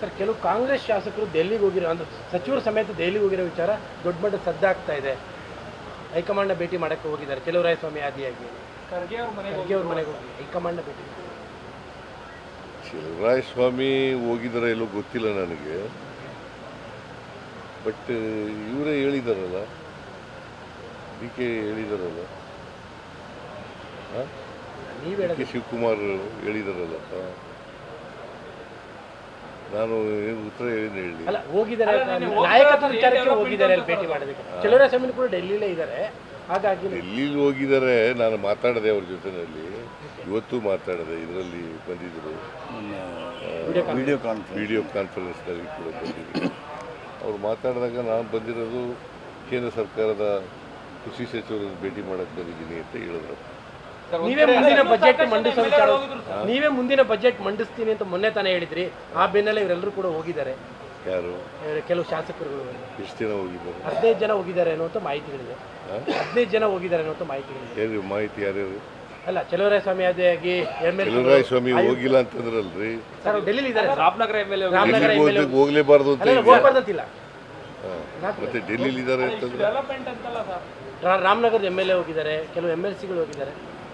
Sir ಕೆಲವು ಕಾಂಗ್ರೆಸ್ ಶಾಸಕರು ದೆಹಲಿಗೆ ಹೋಗಿರೋ ಅಂದ್ರೆ ಸಚಿವರು ಸಮೇತ ದೆಹಲಿಗೆ ಹೋಗಿರೋ ವಿಚಾರ ದೊಡ್ಡ ಮಟ್ಟದ ಸದ್ದಾಗ್ತಾ ಇದೆ. ಹೈಕಮಾಂಡ್ನ ಭೇಟಿ ಮಾಡಕ್ಕೆ ಹೋಗಿದ್ದಾರೆ. ಚೆಲುವರಾಯಸ್ವಾಮಿ ಆದಿಯಾಗಿ. ಖರ್ಗೆ ಅವ್ರ ಮನೆಗೆ ಖರ್ಗೆ ಅವ್ರ ಮನೆಗೆ ಹೋಗಿ. ಹೈಕಮಾಂಡ್ನ ಭೇಟಿ ಶಿವರಾಯಸ್ವಾಮಿ ಹೋಗಿದಾರ ಎಲ್ಲೋ ಗೊತ್ತಿಲ್ಲ ನನಗೆ. ಬಟ್ ಇವರೇ ಹೇಳಿದಾರಲ್ಲ. ಡಿ ಕೆ ಹೇಳಿದಾರಲ್ಲ. ಡಿ ಕೆ ಶಿವಕುಮಾರ್ ಹೇಳಿದಾರಲ್ಲ. ನಾನು ಏನು ಉತ್ತರ ಏನು ಹೇಳಿ. ಅಲ್ಲ ಹೋಗಿದ್ದಾರೆ ನಾಯಕತ್ವ ವಿಚಾರಕ್ಕೆ ಹೋಗಿದ್ದಾರೆ ಅಲ್ಲಿ ಭೇಟಿ ಮಾಡೋದಕ್ಕೆ. ಸ್ವಾಮಿ ಕೂಡ ಡೆಲ್ಲಿಲೇ ಇದ್ದಾರೆ. ಹಾಗಾಗಿ ಡೆಲ್ಲಿಲಿ ಹೋಗಿದ್ದಾರೆ ನಾನು ಮಾತಾಡಿದೆ ಅವ್ರ ಜೊತೆನಲ್ಲಿ. ಇವತ್ತು ಮಾತಾಡಿದೆ ಇದರಲ್ಲಿ ಬಂದಿದ್ದರು ವಿಡಿಯೋ ಕಾನ್ಫರೆನ್ಸ್ ವಿಡಿಯೋ ಕಾನ್ಫರೆನ್ಸ್ನಲ್ಲಿ ಕೂಡ ಬಂದಿದ್ದರು ಅವ್ರು ಮಾತಾಡಿದಾಗ ನಾನು ಬಂದಿರೋದು ಕೇಂದ್ರ ಸರ್ಕಾರದ ಕೃಷಿ ಸಚಿವರನ್ನು ಭೇಟಿ ಮಾಡೋಕ್ಕೆ ಬಂದಿದ್ದೀನಿ ಅಂತ ಹೇಳಿದ್ರು. ನೀವೇ ಮುಂದಿನ ಬಜೆಟ್ ಮಂಡಿಸೋ ವಿಚಾರ ನೀವೇ ಮುಂದಿನ ಬಜೆಟ್ ಮಂಡಿಸ್ತೀನಿ ಅಂತ ಮೊನ್ನೆ ತಾನೇ ಹೇಳಿದ್ರಿ. ಆ ಬೆನ್ನಲ್ಲೇ ಇವರೆಲ್ಲರೂ ಕೂಡ ಹೋಗಿದ್ದಾರೆ. ಯಾರು? ಕೆಲವು ಶಾಸಕರುಗಳು. ಎಷ್ಟು ದಿನ ಹೋಗಿದ್ದಾರೆ. ಹದಿನೈದು ಜನ ಹೋಗಿದ್ದಾರೆ ಅನ್ನುವಂಥ ಮಾಹಿತಿಗಳಿದೆ? ಹದಿನೈದು ಜನ ಹೋಗಿದ್ದಾರೆ ಅನ್ನುವಂಥ ಮಾಹಿತಿಗಳಿದೆ. ಮಾಹಿತಿ ಯಾರ್ಯಾರು? ಅಲ್ಲ ಚಲುವರಾಯ ಸ್ವಾಮಿ ಆಗಿ ಎಂ ಎಲ್ ಕೆಲವರಾಯ ಸ್ವಾಮಿ ಹೋಗಿಲ್ಲ ಅಂತಂದ್ರಲ್ರಿ? ಸರ್ ಡೆಲ್ಲಿ ಇದ್ದಾರೆ Ramanagara M L A Ramanagara ಹೋಗ್ಲೇಬಾರ್ದು ಅಂತ ಹೋಗ್ಬಾರ್ದಂತಿಲ್ಲ. ಮತ್ತೆ ಡೆಲ್ಲಿಲಿ ಇದ್ದಾರೆ ಅಂತಂದ್ರೆ? ಡೆವಲಪ್ಮೆಂಟ್ ಅಂತಲ್ಲ ಸರ್. ರಾ- ರಾಮನಗರದ ಎಂ ಎಲ್ ಎ ಹೋಗಿದ್ದಾರೆ ಕೆಲವು ಎಂ ಎಲ್ ಸಿಗಳು ಹೋಗಿದ್ದಾರೆ.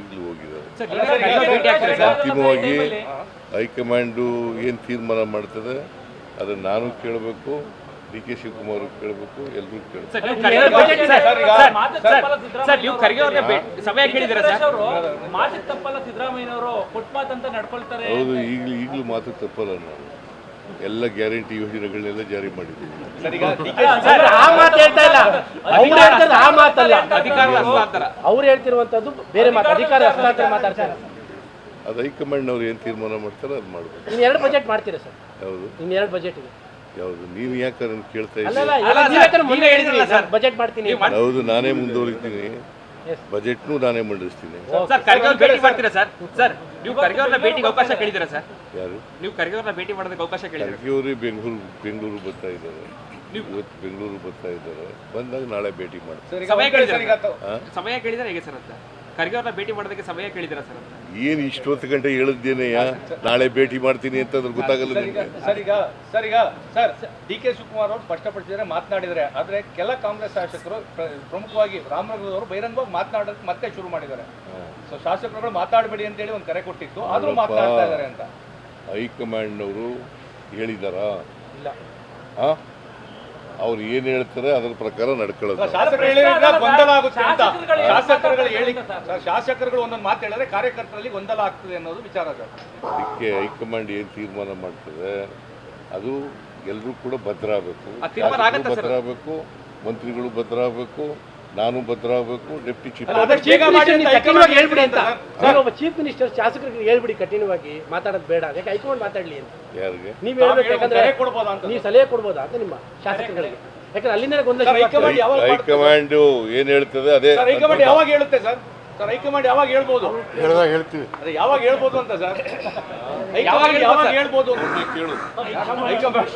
ಈಗಲೂ ಹೋಗಿದ್ದಾರೆ ಅಂತಿಮವಾಗಿ ಹೈಕಮಾಂಡು ಏನು ತೀರ್ಮಾನ ಮಾಡ್ತದೆ ಅದನ್ನು ನಾನು ಕೇಳಬೇಕು ಡಿ ಕೆ ಶಿವಕುಮಾರ್ ಕೇಳಬೇಕು ಎಲ್ಲರೂ ಕೇಳಬೇಕು. ಹೌದು ಈಗಲೂ ಈಗಲೂ ಮಾತು ತಪ್ಪಲ್ಲ ನಾನು. ಎಲ್ಲ ಗ್ಯಾರಂಟಿ ಯೋಜನೆಗಳನ್ನೆಲ್ಲ ಜಾರಿ ಮಾಡಿದ್ದೀವಿ. ಸರ್, ಆ ಮಾತು ಹೇಳ್ತಾ ಇಲ್ಲ. ಅವ್ರು ಹೇಳ್ತಾರೆ ಆ ಮಾತಲ್ಲ. ಅವ್ರು ಹೇಳ್ತಿರುವಂತದ್ದು ಬೇರೆ ಮಾತು. ಅಧಿಕಾರ ಹಸ್ತಾಂತರ ಮಾತಾಡ್ತಾರೆ ಅದು ಹೈಕಮಾಂಡ್ನವ್ರು ಏನು ತೀರ್ಮಾನ ಮಾಡ್ತಾರೆ ಅದು ಮಾಡಬೇಕು ನೀವು ಎರಡು ಬಜೆಟ್ ಮಾಡ್ತೀರಾ ಸರ್? ಹೌದು. ಇನ್ನು ಎರಡು ಬಜೆಟ್ ಇದೆ. ಯಾವುದು? ನೀವು ಯಾಕೆ ಅದನ್ನು ಕೇಳ್ತಾ ಸರ್, ಬಜೆಟ್ ಮಾಡ್ತೀನಿ. ಹೌದು ನಾನೇ ಮುಂದುವರಿತೀನಿ. ಬಜೆಟ್ನು ನಾನೇ ಮಂಡಿಸ್ತೀನಿ. ಸರ್ ನೀವು ಖರ್ಗೆ ಅವ್ರನ್ನ ಭೇಟಿಗೆ ಅವಕಾಶ ಕೇಳಿದ್ದೀರಾ ಸರ್? ಯಾರು? ನೀವು ಖರ್ಗೆ ಅವ್ರನ್ನ ಭೇಟಿ ಮಾಡೋದಕ್ಕೆ ಅವಕಾಶ ಕೇಳಿದ್ದೀರಾ? ಖರ್ಗೆಯವರು ಬೆಂಗಳೂರು ಬೆಂಗಳೂರು ಬರ್ತಾ ಇದ್ದಾರೆ. ಇವತ್ತು ಬೆಂಗಳೂರು ಬರ್ತಾ ಇದ್ದಾರೆ. ಬಂದಾಗ ನಾಳೆ ಭೇಟಿ ಮಾಡ್ತಾರೆ ಸಮಯ ಕೇಳಿದ್ರೆ ಹೇಗೆ ಸರ್ ಅಂತ? ಖರ್ಗೆ ಅವ್ರನ್ನ ಭೇಟಿ ಮಾಡೋದಕ್ಕೆ ಸಮಯ ಕೇಳಿದ್ದೀರಾ ಸರ್? ಅಂತ ಏನು ಇಷ್ಟೊತ್ತು ಗಂಟೆ ಹೇಳಿದ್ದೇನೆ ನಾಳೆ ಭೇಟಿ ಮಾಡ್ತೀನಿ ಅಂತ ಅದ್ರ ಗೊತ್ತಾಗಲ್ಲ ನಿಮಗೆ. ಸರ್ ಈಗ ಸರ್ ಈಗ ಸರ್ ಡಿ ಕೆ ಶಿವಕುಮಾರ್ ಅವರು ಸ್ಪಷ್ಟಪಡಿಸಿದರೆ ಮಾತನಾಡಿದರೆ ಆದರೆ ಕೆಲ ಕಾಂಗ್ರೆಸ್ ಶಾಸಕರು ಪ್ರಮುಖವಾಗಿ ರಾಮನಗರದವರು ಬಹಿರಂಗವಾಗಿ ಮಾತನಾಡೋದಕ್ಕೆ ಮತ್ತೆ ಶುರು ಮಾಡಿದ್ದಾರೆ. ಸೊ ಶಾಸಕರುಗಳು ಮಾತಾಡಬೇಡಿ ಅಂತೇಳಿ ಒಂದು ಕರೆ ಕೊಟ್ಟಿತ್ತು. ಆದರೂ. ಮಾತನಾಡ್ತಾ ಇದ್ದಾರೆ ಅಂತ. ಹೈಕಮಾಂಡ್ನವರು ಹೇಳಿದಾರಾ? ಇಲ್ಲ. ಆ? ಅವ್ರು ಏನು ಹೇಳ್ತಾರೆ ಅದ್ರ ಪ್ರಕಾರ ನಡ್ಕೊಳ್ಳೋದು ಗೊಂದಲ ಆಗುತ್ತೆ ಅಂತ. ಶಾಸಕರುಗಳು ಹೇಳಿ ಸರ್. ಶಾಸಕರುಗಳು ಒಂದೊಂದು ಮಾತು ಹೇಳಿದ್ರೆ ಕಾರ್ಯಕರ್ತರಲ್ಲಿ ಗೊಂದಲ ಆಗ್ತದೆ ಅನ್ನೋದು ವಿಚಾರ ಸರ್. ಅದಕ್ಕೆ ಹೈಕಮಾಂಡ್ ಏನು ತೀರ್ಮಾನ ಮಾಡ್ತದೆ? ಅದು ಎಲ್ಲರೂ ಕೂಡ ಭದ್ರ ಆಗಬೇಕು ಆ ತೀರ್ಮಾನ ಆಗತ್ತಾ ಸರ್? ಭದ್ರ ಆಗಬೇಕು ಮಂತ್ರಿಗಳು ಭದ್ರ ಆಗಬೇಕು ನಾನು ಭದ್ರ ಆಗಬೇಕು ಡೆಪ್ಟಿ ಚೀಫ್ ಚೀಫ್ ಮಿನಿಸ್ಟರ್ ಶಾಸಕರಿಗೆ ಹೇಳ್ಬಿಡಿ ಕಠಿಣವಾಗಿ ಮಾತಾಡೋದು ಬೇಡ. ಯಾಕೆ ಹೈಕಮಾಂಡ್ ಮಾತಾಡ್ಲಿ ಅಂತ. ಯಾರಿಗೆ? ನೀವು ಹೇಳ್ಬೇಕು ಯಾಕಂದ್ರೆ ಸಲಹೆ ಕೊಡ್ಬೋದಾ ಅಂತ. ನೀವು ಸಲಹೆ ಕೊಡ್ಬೋದಾ ಅಂತ ನಿಮ್ಮ ಶಾಸಕರುಗಳಿಗೆ ಯಾಕಂದ್ರೆ ಅಲ್ಲಿಂದ ಗೊಂದಲ. ಹೈಕಮಾಂಡ್ ಯಾವಾಗ ಏನು ಹೇಳ್ತದೆ ಅದೇ ಸರ್ ಹೈಕಮಾಂಡ್ ಯಾವಾಗ ಹೇಳುತ್ತೆ ಸರ್? ಸರ್ ಹೈಕಮಾಂಡ್ ಯಾವಾಗ ಹೇಳ್ಬೋದು? ಹೇಳಿದಾಗ ಹೇಳ್ತೀವಿ. ಅದೇ ಯಾವಾಗ ಹೇಳ್ಬೋದು ಅಂತ ಸರ್? ಹೈಕಮಾಂಡ್ ಯಾವಾಗ ಹೇಳ್ಬೋದು ಅಂತ. ಕೇಳು. ಹೈಕಮಾಂಡ್